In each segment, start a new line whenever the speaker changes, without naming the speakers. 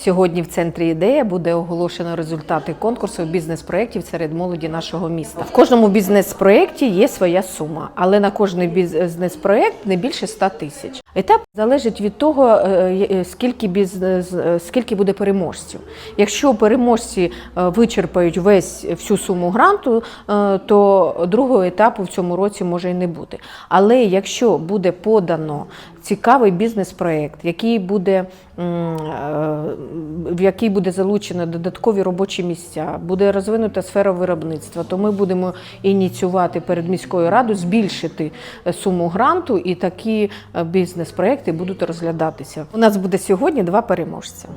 Сьогодні в центрі ідея буде оголошено результати конкурсу бізнес-проєктів серед молоді нашого міста. В кожному бізнес-проєкті є своя сума, але на кожний бізнес-проєкт не більше 100 тисяч. Етап залежить від того, е, е, скільки бізнес, е, скільки буде переможців. Якщо переможці вичерпають весь всю суму гранту, то другого етапу в цьому році може і не бути. Але якщо буде подано цікавий бізнес-проєкт, який буде, в який буде залучено додаткові робочі місця, буде розвинута сфера виробництва, то ми будемо ініціювати перед міською радою збільшити е, суму гранту, і такі е, бізнес-проєкти будуть розглядатися. У нас буде сьогодні два переможця.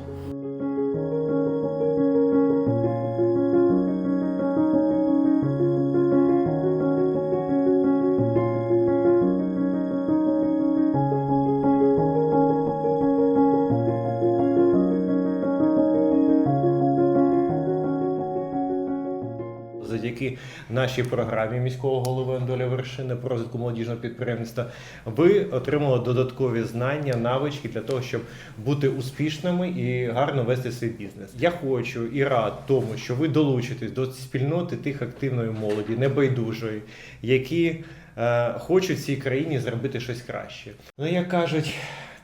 Завдяки нашій програмі міського голови Андоля Вершини про розвитку молодіжного підприємництва ви отримали додаткові знання, навички для того, щоб бути успішними і гарно вести свій бізнес. Я хочу і рад тому, що ви долучитесь до спільноти тих активної молоді, небайдужої, які е, хочуть цій країні зробити щось краще. Ну як кажуть,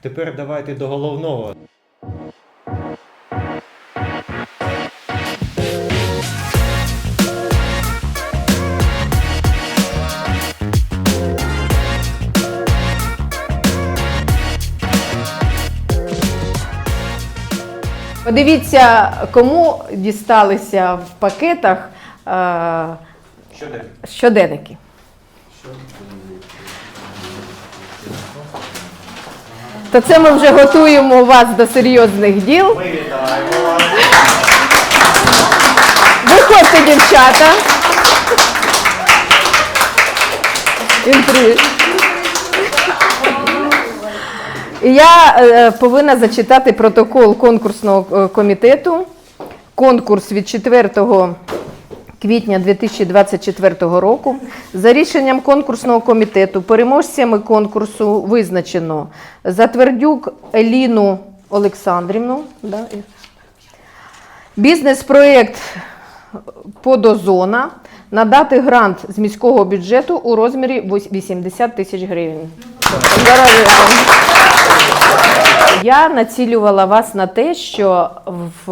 тепер давайте до головного.
Подивіться, кому дісталися в пакетах е,
Щоденно.
щоденники. То це ми вже готуємо вас до серйозних діл.
Ми вітаємо вас.
Виходьте, дівчата. Інтри. Я е, повинна зачитати протокол конкурсного е, комітету. Конкурс від 4 квітня 2024 року. За рішенням конкурсного комітету переможцями конкурсу визначено Затвердюк Еліну Олександрівну. Да, Бізнес-проєкт Подозона надати грант з міського бюджету у розмірі вось- 80 тисяч гривень. Я націлювала вас на те, що в,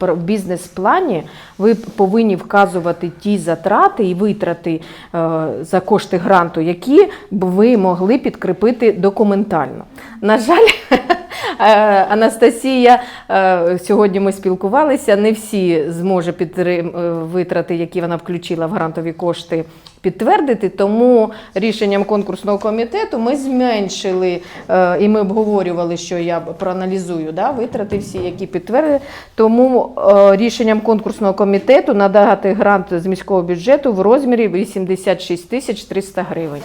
е, в бізнес-плані ви повинні вказувати ті затрати і витрати е, за кошти гранту, які б ви могли підкріпити документально. На жаль, Анастасія, е, сьогодні ми спілкувалися, не всі зможе підтрим- е, витрати, які вона включила в грантові кошти, підтвердити. Тому рішенням конкурсного комітету ми зменшили е, і ми обговорювали, що я проаналізую да, витрати всі, які підтвердили. Тому е, рішенням конкурсного комітету надати грант з міського бюджету в розмірі 86 тисяч 300 гривень.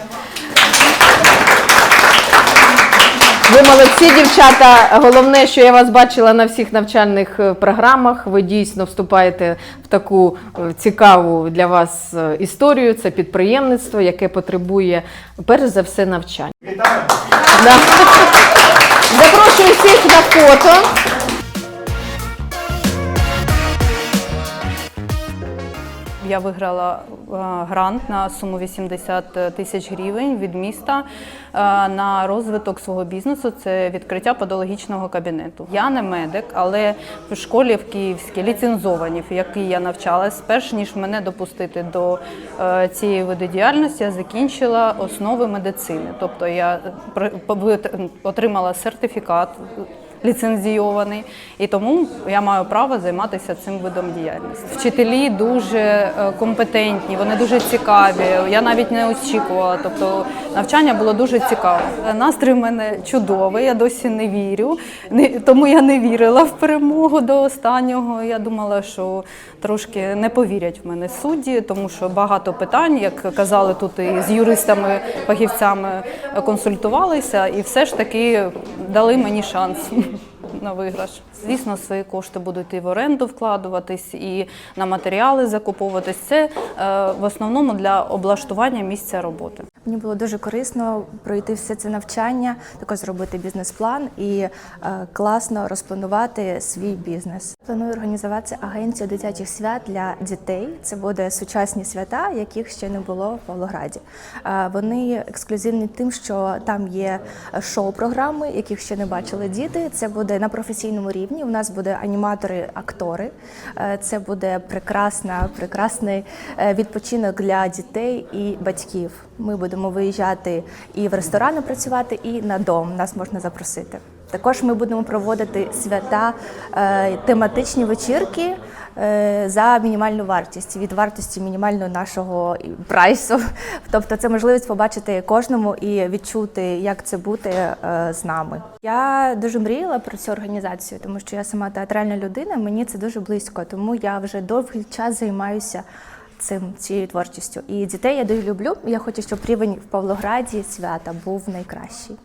Ви молодці, дівчата. Головне, що я вас бачила на всіх навчальних е, програмах. Ви дійсно вступаєте в таку е, цікаву для вас е, історію. Це підприємництво, яке потребує перш за все навчання.
Вітаю!
Да. Запрошую всіх на фото.
Я виграла е, грант на суму 80 тисяч гривень від міста е, на розвиток свого бізнесу. Це відкриття подологічного кабінету. Я не медик, але в школі в Київській ліцензовані, в якій я навчалась, перш ніж мене допустити до е, цієї види діяльності, я закінчила основи медицини. Тобто я отримала сертифікат ліцензійований, і тому я маю право займатися цим видом діяльності. Вчителі дуже е, компетентні, вони дуже цікаві. Я навіть не очікувала. Тобто навчання було дуже цікаво. Настрій в мене чудовий. Я досі не вірю. Тому я не вірила в перемогу до останнього. Я думала, що трошки не повірять в мене судді, тому що багато питань, як казали тут і з юристами, фахівцями консультувалися, і все ж таки дали мені шанс на виграш. Звісно, свої кошти будуть і в оренду вкладуватись, і на матеріали закуповуватись. Це е, в основному для облаштування місця роботи.
Мені було дуже корисно пройти все це навчання, також зробити бізнес-план і е, класно розпланувати свій бізнес. Планую організувати агенцію дитячих свят для дітей. Це буде сучасні свята, яких ще не було в Павлограді. Е, Вони ексклюзивні тим, що там є шоу-програми, яких ще не бачили діти. Це буде на професійному рівні. У нас буде аніматори, актори. Е, Це буде прекрасна, прекрасний відпочинок для дітей і батьків. Ми будемо виїжджати і в ресторани працювати, і на дом. Нас можна запросити. Також ми будемо проводити свята, е, тематичні вечірки е, за мінімальну вартість від вартості мінімального нашого прайсу. Тобто, це можливість побачити кожному і відчути, як це бути е, з нами. Я дуже мріяла про цю організацію, тому що я сама театральна людина. Мені це дуже близько, тому я вже довгий час займаюся. Цим цією творчістю і дітей я дуже люблю. Я хочу, щоб рівень в Павлограді свята був найкращий.